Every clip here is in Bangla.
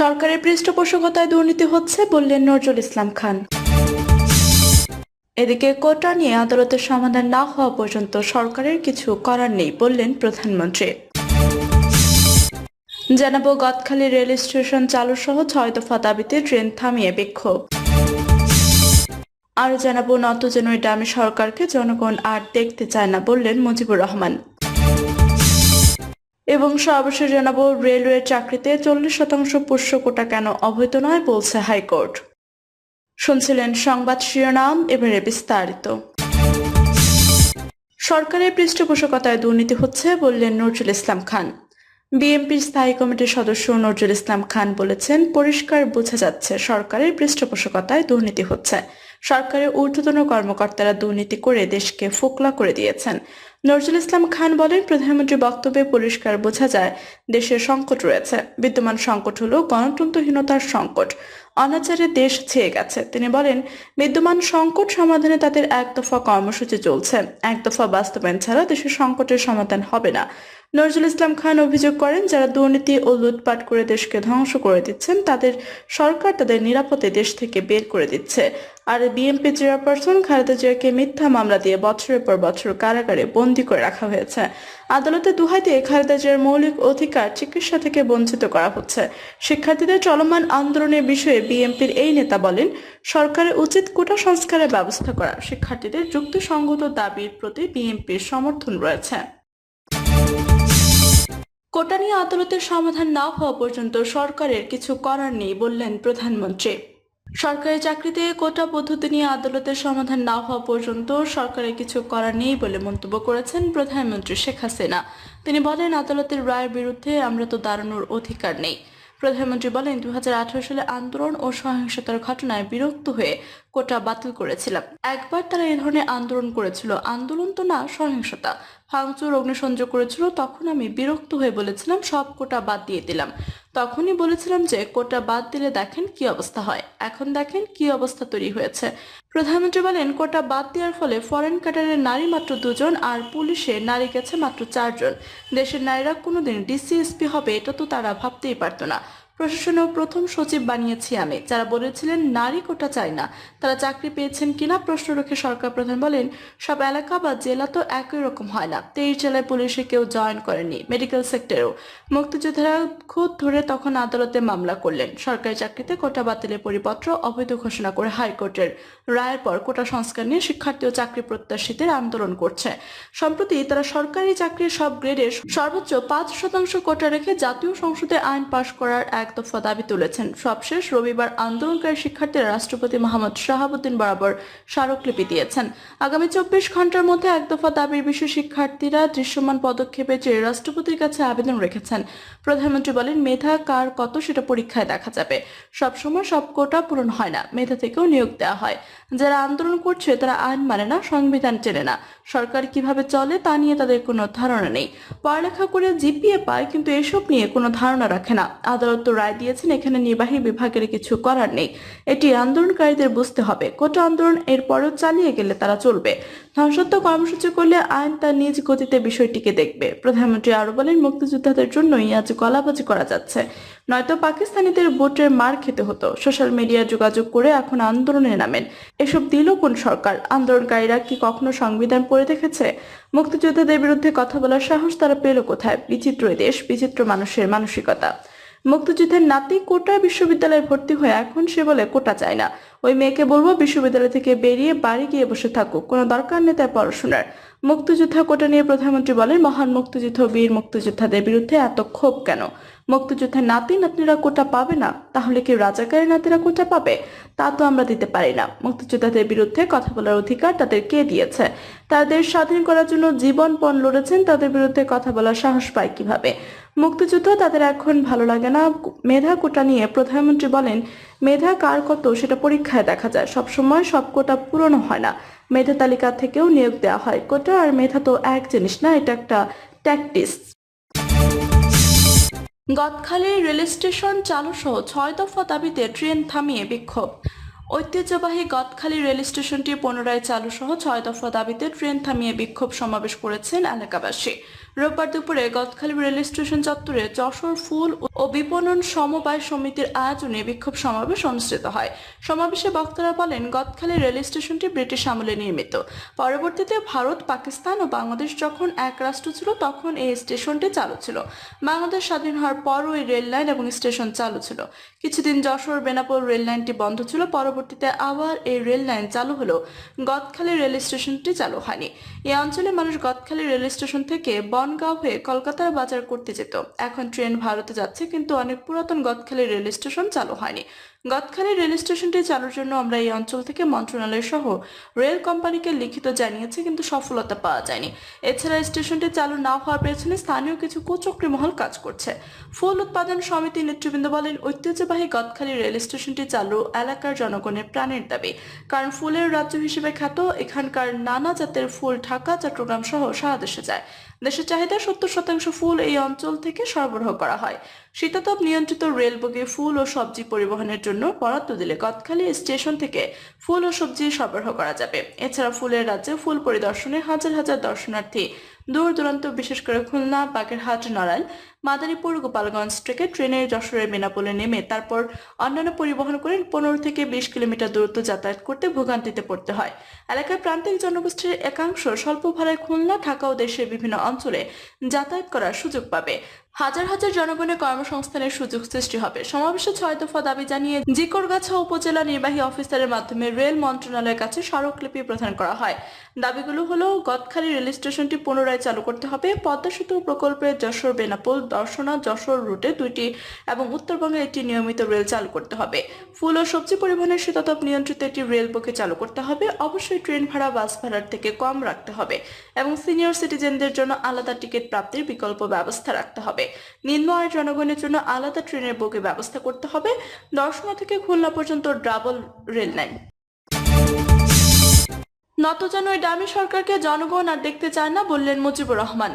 সরকারের পৃষ্ঠপোষকতায় দুর্নীতি হচ্ছে বললেন নজরুল ইসলাম খান। এদিকে কোটা নিয়ে আদালতের সমাধান না হওয়া পর্যন্ত সরকারের কিছু করার নেই বললেন প্রধানমন্ত্রী। জানাব গতখালি রেল স্টেশন চালু সহ ছয় দফা দাবিতে ট্রেন থামিয়ে বিক্ষোভ। আর জানাব নতজনই ডামে সরকারকে জনগণ আর দেখতে চায় না বললেন মুজিবুর রহমান। এবং সর্বশেষ জানাব, রেলওয়ে চাকরিতে চল্লিশ শতাংশ পোষ্য কোটা কেন অবৈধ নয় বলছে হাইকোর্ট। শুনছিলেন সংবাদ শিরোনাম, এবারে বিস্তারিত। সরকারের পৃষ্ঠপোষকতায় দুর্নীতি হচ্ছে বললেন নজরুল ইসলাম খান। বিএনপির স্থায়ী কমিটির সদস্য নজরুল ইসলাম খান বলেছেন, পরিষ্কার বোঝা যাচ্ছে সরকারের পৃষ্ঠপোষকতায় দুর্নীতি হচ্ছে। সরকারের ঊর্ধ্বতন কর্মকর্তারা দুর্নীতি করে দেশকে ফোকলা করে দিয়েছেন। নজরুল ইসলাম খান বলেন, প্রধানমন্ত্রীর বক্তব্যে পরিষ্কার বোঝা যায়, দেশের সংকট রয়েছে। বিদ্যমান সংকট হলো গণতন্ত্রহীনতার সংকট। অনাচারে দেশ ছেয়ে গেছে। তিনি বলেন, বিদ্যমান সংকট সমাধানে তাদের এক দফা কর্মসূচি চলছে। এক দফা বাস্তবায়ন ছাড়া দেশের সংকটের সমাধান হবে না। নজরুল ইসলাম খান অভিযোগ করেন, যারা দুর্নীতি ও লুটপাট করে দেশকে ধ্বংস করে দিচ্ছেন, তাদের সরকার তাদের নিরাপদে দেশ থেকে বের করে দিচ্ছে। আর বিএনপি চেয়ারপারসন খালেদা জিয়াকে মিথ্যা মামলা দিয়ে বছরের পর বছর কারাগারে বন্দী করে রাখা হয়েছে। আদালতে দুহাই দিয়ে খালেদা জিয়ার মৌলিক অধিকার চিকিৎসা থেকে বঞ্চিত করা হচ্ছে। শিক্ষার্থীদের চলমান আন্দোলনের বিষয়ে বিএনপির এই নেতা বলেন, সরকারের উচিত কোটা সংস্কারের ব্যবস্থা করা। শিক্ষার্থীদের যুক্তিসঙ্গত দাবির প্রতি বিএনপির সমর্থন রয়েছে। কোটা নিয়ে আদালতের সমাধান না হওয়া পর্যন্ত সরকারের কিছু করার নেই বললেন প্রধানমন্ত্রী। সরকারি চাকরিতে কোটা পদ্ধতি নিয়ে আদালতের সমাধান না হওয়া পর্যন্ত সরকারের কিছু করার নেই বলে মন্তব্য করেছেন প্রধানমন্ত্রী শেখ হাসিনা। তিনি বলেন, আদালতের রায়ের বিরুদ্ধে আমরা তো দাঁড়ানোর অধিকার নেই। প্রধানমন্ত্রী বলেন দুই হাজার আঠারো সালে আন্দোলন ও সহিংসতার ঘটনায় বিরক্ত হয়ে কোটা বাতিল করেছিলাম। একবার তারা এ ধরনের আন্দোলন করেছিল। আন্দোলন তো না, সহিংসতা। ভাঙচুর, অগ্নিসংযোগ করেছিল, তখন আমি বিরক্ত হয়ে বলেছিলাম, সব কোটা বাদ দিয়ে দিলাম। তখনই বলেছিলাম যে, কোটা বাদ দিলে দেখেন কি অবস্থা হয়। এখন দেখেন কি অবস্থা তৈরি হয়েছে। প্রধানমন্ত্রী বলেন, কোটা বাদ দেওয়ার ফলে ফরেন ক্যাডারের নারী মাত্র দুজন আর পুলিশে নারী গেছে মাত্র চারজন। দেশের নারীরা কোনোদিন ডিসিএসপি হবে, এটা তো তারা ভাবতেই পারতো না। প্রশাসনেও প্রথম সচিব বানিয়েছি আমি। যারা বলেছিলেন নারী কোটা চায় না, তারা চাকরি পেয়েছেন কিনা প্রশ্ন রেখে সরকার প্রধান বলেন, সব এলাকা বা জেলা তো একই রকম হয় না। তেইশ জেলায় পুলিশে কেউ জয়েন করেনি মেডিকেল সেক্টরেও। মুক্তিযোদ্ধারা খুদ ধরে তখন আদালতে মামলা করলেন। সরকারি চাকরিতে কোটা বাতিলের পরিপত্র অবৈধ ঘোষণা করে হাইকোর্টের রায়ের পর কোটা সংস্কার নিয়ে শিক্ষার্থী ও চাকরি প্রত্যাশীদের আন্দোলন করছে। সম্প্রতি তারা সরকারি চাকরির সব গ্রেডে সর্বোচ্চ পাঁচ শতাংশ কোটা রেখে জাতীয় সংসদে আইন পাশ করার এক দফা দাবি তুলেছেন। সবশেষ রবিবার আন্দোলনকারী শিক্ষার্থীরা রাষ্ট্রপতি মোহাম্মদ শাহাবুদ্দিন বরাবর স্মারকলিপি দিয়েছেন। আগামী চব্বিশ ঘণ্টার মধ্যে এক দফা দাবির বিষয়ে শিক্ষার্থীরা দৃশ্যমান পদক্ষেপে চেয়ে রাষ্ট্রপতির কাছে আবেদন রেখেছেন। প্রধানমন্ত্রী বলেন, মেধা কার কত সেটা পরীক্ষায় দেখা যাবে। সবসময় সব কোটা পূরণ হয় না, মেধা থেকেও নিয়োগ দেওয়া হয়। যারা আন্দোলন করছে, তারা আইন মানে না, সংবিধান চেনে না। সরকার কীভাবে চলে তা নিয়ে তাদের কোনো ধারণা নেই। পড়ালেখা করে জিপিএ পায়, কিন্তু এসব নিয়ে কোনো ধারণা রাখে না। আদালত তো রায় দিয়েছেন, এখানে নির্বাহী বিভাগের কিছু করার নেই। এটি আন্দোলনকারীদের বুঝতে হবে। কোটা আন্দোলন এরপরেও চালিয়ে গেলে তারা চলবে। ধ্বংসাত্মক কর্মসূচি করলে আইন তার নিজ গতিতে বিষয়টিকে দেখবে। প্রধানমন্ত্রী আরও বলেন, মুক্তিযোদ্ধাদের জন্যই আজ গলাবাজি করা যাচ্ছে। নয়তো পাকিস্তানিদের ভোটের মার খেতে হতো। সোশ্যাল মিডিয়া যোগাযোগ করে এখন আন্দোলনে নামেন। এসব দিল কোন সরকার? আন্দোলনকারীরা কি কখনো সংবিধান পড়ে দেখেছে? মুক্তিযোদ্ধাদের বিরুদ্ধে কথা বলার সাহস তারা পেল কোথায়? বিচিত্র দেশ, বিচিত্র মানুষের মানসিকতা। মুক্তিযুদ্ধের নাতি কোটা বিশ্ববিদ্যালয়ে ভর্তি হয়ে এখন সে বলে কোটা চায় না। ওই মেয়েকে বলব বিশ্ববিদ্যালয় থেকে বেরিয়ে বাড়ি গিয়ে বসে থাকুক কোনো দরকার নেই তার পড়াশোনার। মুক্তিযোদ্ধা কোটা নিয়ে প্রধানমন্ত্রী বলেন, মহান মুক্তিযুদ্ধ বীর মুক্তিযোদ্ধাদের বিরুদ্ধে এত ক্ষোভ কেন? মুক্তিযোদ্ধার নাতি নাতনিরা কোটা পাবে না, তাহলে কি রাজাকারের নাতিরা কোটা পাবে? তা তো আমরা দিতে পারি না। মুক্তিযোদ্ধাদের বিরুদ্ধে কথা বলার অধিকার তাদের কে দিয়েছে? তাদের স্বাধীন করার জন্য জীবন পণ লড়েছেন, তাদের বিরুদ্ধে কথা বলার সাহস পায় কীভাবে? মুক্তিযুদ্ধ তাদের এখন ভালো লাগে না। মেধা কোটা নিয়ে প্রধানমন্ত্রী বলেন মেধা কার কত সেটা পরীক্ষায় দেখা যায়। সবসময় সব কোটা পূরণ হয় না। মেধা তালিকা থেকেও নিয়োগ দেওয়া হয়। কোটা আর মেধা তো এক জিনিস না, এটা একটা ট্যাকটিস গদখালি রেল স্টেশন চালু সহ ছয় দফা দাবিতে ট্রেন থামিয়ে বিক্ষোভ। ঐতিহ্যবাহী গদখালি রেল স্টেশনটি পুনরায় চালু সহ ছয় দফা দাবিতে ট্রেন থামিয়ে বিক্ষোভ সমাবেশ করেছেন এলাকাবাসী। রোববার দুপুরে গদখালি রেল স্টেশন চত্বরে যশোর ফুল ও বিপণন সমবায় সমিতির আয়োজনে বিক্ষোভ সমাবেশ অনুষ্ঠিত হয়। সমাবেশে বক্তারা বলেন গদখালি রেল স্টেশনটি ব্রিটিশ আমলে নির্মিত। পরবর্তীতে ভারত, পাকিস্তান ও বাংলাদেশ যখন এক রাষ্ট্র ছিল, তখন এই স্টেশনটি চালু ছিল। বাংলাদেশ স্বাধীন হওয়ার পরও এই রেল লাইন এবং স্টেশন চালু ছিল। কিছুদিন যশোর বেনাপোল রেল লাইনটি বন্ধ ছিল, পরবর্তীতে আবার এই রেল লাইন চালু হলো। গদখালি রেল স্টেশনটি চালু হয়নি। এই অঞ্চলে মানুষ গদখালি রেল স্টেশন থেকে বনগাঁও হয়ে কলকাতার বাজার করতে যেত। এখন ট্রেন ভারতে যাচ্ছে, কিন্তু অনেক পুরাতন গদখালি রেল স্টেশন চালু হয়নি। গদখালি রেল স্টেশনটি চালুর জন্য আমরা এই অঞ্চল থেকে মন্ত্রণালয় সহ রেল কোম্পানিকে লিখিত জানিয়েছি, কিন্তু সফলতা পাওয়া যায়নি। এছাড়া স্টেশনটি চালু না হওয়ার পেছনে স্থানীয় কিছু কুচক্রী মহল কাজ করছে। ফুল উৎপাদন সমিতি নেতৃবৃন্দ বলেন, ঐতিহ্যবাহী গদখালি রেল স্টেশনটি চালু এলাকার জনগণের প্রাণের দাবি। কারণ ফুলের রাজ্য হিসেবে খ্যাত, এখানকার নানা জাতের ফুল ঢাকা, চট্টগ্রাম সহ সারা দেশে যায়। দেশের চাহিদা সত্তর শতাংশ ফুল এই অঞ্চল থেকে সরবরাহ করা হয়। শীতাতপ নিয়ন্ত্রিত রেল বগে ফুল ও সবজি পরিবহনের জন্য বরাদ্দ দিলে গতখালি স্টেশন থেকে ফুল ও সবজি সরবরাহ করা যাবে? এছাড়া ফুলের রাজ্যে ফুল পরিদর্শনে হাজার হাজার দর্শনার্থী দূর দূরান্ত, বিশেষ করে খুলনা, বাগেরহাট নড়াইল মাদারীপুর, গোপালগঞ্জ থেকে ট্রেনে যশোরের মেনাপোলে নেমে তারপর অন্যান্য পরিবহন করে পনেরো থেকে বিশ কিলোমিটার দূরত্ব যাতায়াত করতে ভোগান্তিতে পড়তে হয়। এলাকার প্রান্তিক জনগোষ্ঠীর একাংশ স্বল্প ভাড়ায় খুলনা, ঢাকা ও দেশের বিভিন্ন অঞ্চলে যাতায়াত করার সুযোগ পাবে। হাজার হাজার জনগণের কর্মসংস্থানের সুযোগ সৃষ্টি হবে। সমাবেশে ছয় দফা দাবি জানিয়ে জিকরগাছা উপজেলা নির্বাহী অফিসারের মাধ্যমে রেল মন্ত্রণালয়ের কাছে স্মারকলিপি প্রদান করা হয়। দাবিগুলো হলো, গদখালি রেল স্টেশনটি পুনরায় চালু করতে হবে। পদ্মা সেতু প্রকল্পের যশোর বেনাপোল, দর্শনা, যশোর রুটে দুইটি এবং উত্তরবঙ্গে একটি নিয়মিত রেল চালু করতে হবে। ফুল ও সবজি পরিবহনের শীতাতপ নিয়ন্ত্রিত একটি রেল বকে চালু করতে হবে। অবশ্যই ট্রেন ভাড়া, বাস ভাড়ার থেকে কম রাখতে হবে এবং সিনিয়র সিটিজেনদের জন্য আলাদা টিকিট প্রাপ্তির বিকল্প ব্যবস্থা রাখতে হবে। নিম্ন আয়ের জনগণের জন্য আলাদা ট্রেনের বুকে ব্যবস্থা করতে হবে। দর্শনা থেকে খুলনা পর্যন্ত ডাবল রেল লাইন। নতজানই ডামি সরকারকে জনগণ আর দেখতে চায় না বললেন মুজিবুর রহমান।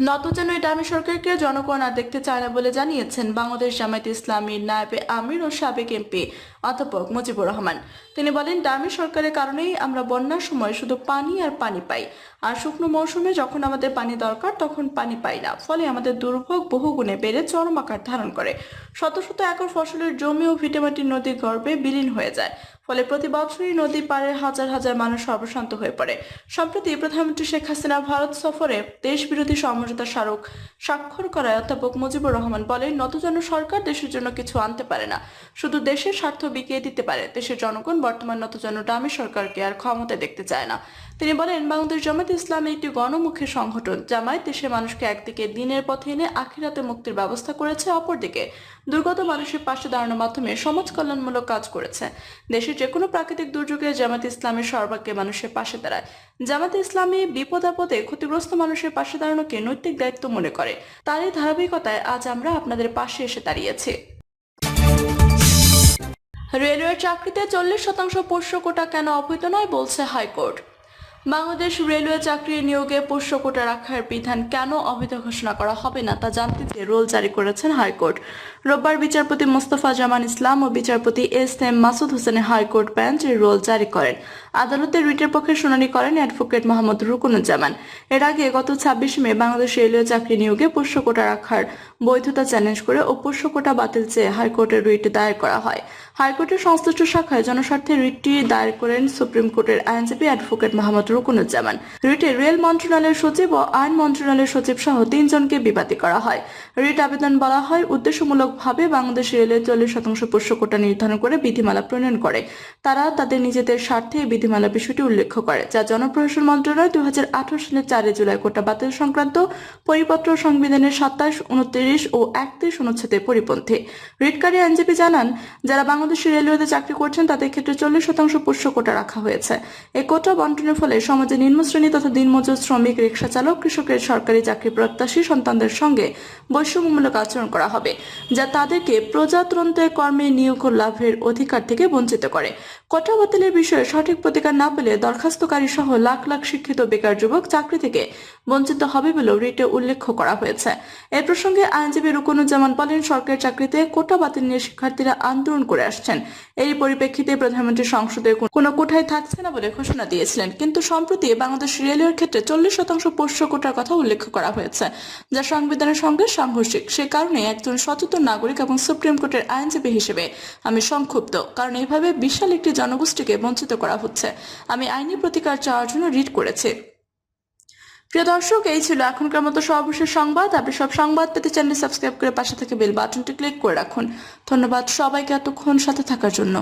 নতজানই ডামি সরকারকে জনগণ আর দেখতে চায় না বলে জানিয়েছেন বাংলাদেশ জামায়াত ইসলামীর নায়েবে আমির ও সাবেক এমপি অধ্যাপক মুজিবুর রহমান। তিনি বলেন ডামি সরকারের কারণেই আমরা বন্যার সময় শুধু পানি আর পানি পাই। আর শুকনো মৌসুমে যখন আমাদের পানি দরকার, তখন পানি পাই না। ফলে আমাদের দুর্ভোগ বহুগুণে বেড়ে চরম আকার ধারণ করে। শত শত একর ফসলের জমি ও ভিটেমাটি নদীর গর্ভে বিলীন হয়ে যায়। ফলে প্রতি বছরই নদী পারে হাজার হাজার মানুষ সর্বশান্ত হয়ে পড়ে। সম্প্রতি প্রধানমন্ত্রী শেখ হাসিনা ভারত সফরে দেশ বিরোধী সমঝোতা স্মারক স্বাক্ষর করায় অধ্যাপক মুজিবুর রহমান বলেন নতজন সরকার দেশের জন্য কিছু আনতে পারে না। শুধু দেশের স্বার্থ বিকিয়ে দিতে পারে। দেশের জনগণ বর্তমান নতজন ডামি সরকারকে আর ক্ষমতায় দেখতে চায় না। তিনি বলেন, বাংলাদেশ জামায়াত ইসলামী একটি গণমুখী সংগঠন, জামায়াত দেশের মানুষকে একদিকে দিনের পথে এনে আখিরাতে মুক্তির ব্যবস্থা করেছে, অপরদিকে দুর্গত মানুষের পাশে দাঁড়ানোর মাধ্যমে সমাজ কল্যাণমূলক কাজ করেছে। দেশের যে কোনো প্রাকৃতিক দুর্যোগে জামাত ইসলামের সর্বাগ্যে মানুষের পাশে দাঁড়ায়। জামাত ইসলামী বিপদ আপদে ক্ষতিগ্রস্ত মানুষের পাশে দাঁড়ানোকে নৈতিক দায়িত্ব মনে করে। তারই ধারাবাহিকতায় আজ আমরা আপনাদের পাশে এসে দাঁড়িয়েছি। রেলওয়ের চাকরিতে চল্লিশ শতাংশ পোষ্য কোটা কেন অবৈধ নয় বলছে হাইকোর্ট। বাংলাদেশ রেলওয়ে চাকরি নিয়োগে পোষ্য কোটা রাখার বিধান কেন অবৈধ ঘোষণা করা হবে না তা জানতে চেয়ে রোল জারি করেছেন হাইকোর্ট। রোববার বিচারপতি মোস্তফা জামান ইসলাম ও বিচারপতি এস এম মাসুদ হোসেনের হাইকোর্ট বেঞ্চ রোল জারি করেন। আদালতে রিটের পক্ষে শুনানি করেন অ্যাডভোকেট মোহাম্মদ রুকুনুজ্জামান। এর আগে গত ছাব্বিশ মে বাংলাদেশ রেলওয়ে চাকরি নিয়োগে পোষ্য কোটা রাখার বৈধতা চ্যালেঞ্জ করে ও পোষ্য কোটা বাতিল চেয়ে হাইকোর্টের রিট দায়ের করা হয়। হাইকোর্টের সংশ্লিষ্ট শাখায় জনস্বার্থে রিটটি দায়ের করেন সুপ্রিম কোর্টের আইনজীবী অ্যাডভোকেট মোহাম্মদ রুকুনুজ্জামান। রিটে রেল মন্ত্রণালয়ের সচিব ও আইন মন্ত্রণালয়ের সচিব সহ তিনজনকে বিবাদী করা হয়। রিট আবেদন বলা হয় উদ্দেশ্যমূলকভাবে বাংলাদেশ রেলের চল্লিশ শতাংশ পোষ্য কোটা নির্ধারণ করে বিধিমালা প্রণয়ন করে। তারা তাদের নিজেদের স্বার্থে এই বিধিমালা বিষয়টি উল্লেখ করে, যা জনপ্রশাসন মন্ত্রণালয় দুই হাজার আঠারো সালের চারই জুলাই কোটা বাতিল সংক্রান্ত পরিপত্র সংবিধানের সাতাশ, উনত্রিশ ও একত্রিশ অনুচ্ছেদের পরিপন্থী। রিটকারী আইনজীবী জানান, যারা বাংলাদেশ রেলওয়েতে চাকরি করছেন তাদের ক্ষেত্রে চল্লিশ শতাংশ পোষ্য কোটা রাখা হয়েছে। এই কোটা বন্টনের ফলে সমাজে নিম্ন শ্রেণি তথা দিনমজুর শ্রমিক রিক্সা চালক, কৃষকের সরকারি চাকরি প্রত্যাশী সন্তানদের সঙ্গে বৈষম্যমূলক আচরণ করা হবে, যা তাদেরকে প্রজাতন্ত্রের কর্মে নিয়োগ লাভের অধিকার থেকে বঞ্চিত করে। কোটা বাতিলের বিষয়ে সঠিক প্রতিকার না পেলে দরখাস্তকারী সহ লাখ লাখ শিক্ষিত বেকার যুবক চাকরি থেকে বঞ্চিত হবে বলেও রিটে উল্লেখ করা হয়েছে। এ প্রসঙ্গে আইনজীবী রুকনুজ্জামান বলেন সরকারি চাকরিতে কোটা বাতিল নিয়ে শিক্ষার্থীরা আন্দোলন করে আসছেন। এই পরিপ্রেক্ষিতে প্রধানমন্ত্রী সংসদের কোন- কোনো কোঠায় থাকছে না বলে ঘোষণা দিয়েছিলেন। কিন্তু সম্প্রতি বাংলাদেশ রেলওয়ের ক্ষেত্রে চল্লিশ শতাংশ পোষ্য কোটার কথা উল্লেখ করা হয়েছে, যা সংবিধানের সঙ্গে সাংঘর্ষিক। সে কারণে একজন সচেতন নাগরিক এবং সুপ্রিম কোর্টের আইনজীবী হিসেবে আমি সংক্ষুব্ধ, কারণ এভাবে বিশাল একটি জনগোষ্ঠীকে বঞ্চিত করা হচ্ছে। আমি আইনি প্রতিকার চাওয়ার জন্য রিট করেছি। প্রিয় দর্শক, এই ছিল এখনকার মতো সর্বশেষ সংবাদ। আপনি সব সংবাদ পেতে চ্যানেল সাবস্ক্রাইব করে পাশে থেকে বেল বাটনটি ক্লিক করে রাখুন। ধন্যবাদ সবাইকে এতক্ষণ সাথে থাকার জন্য।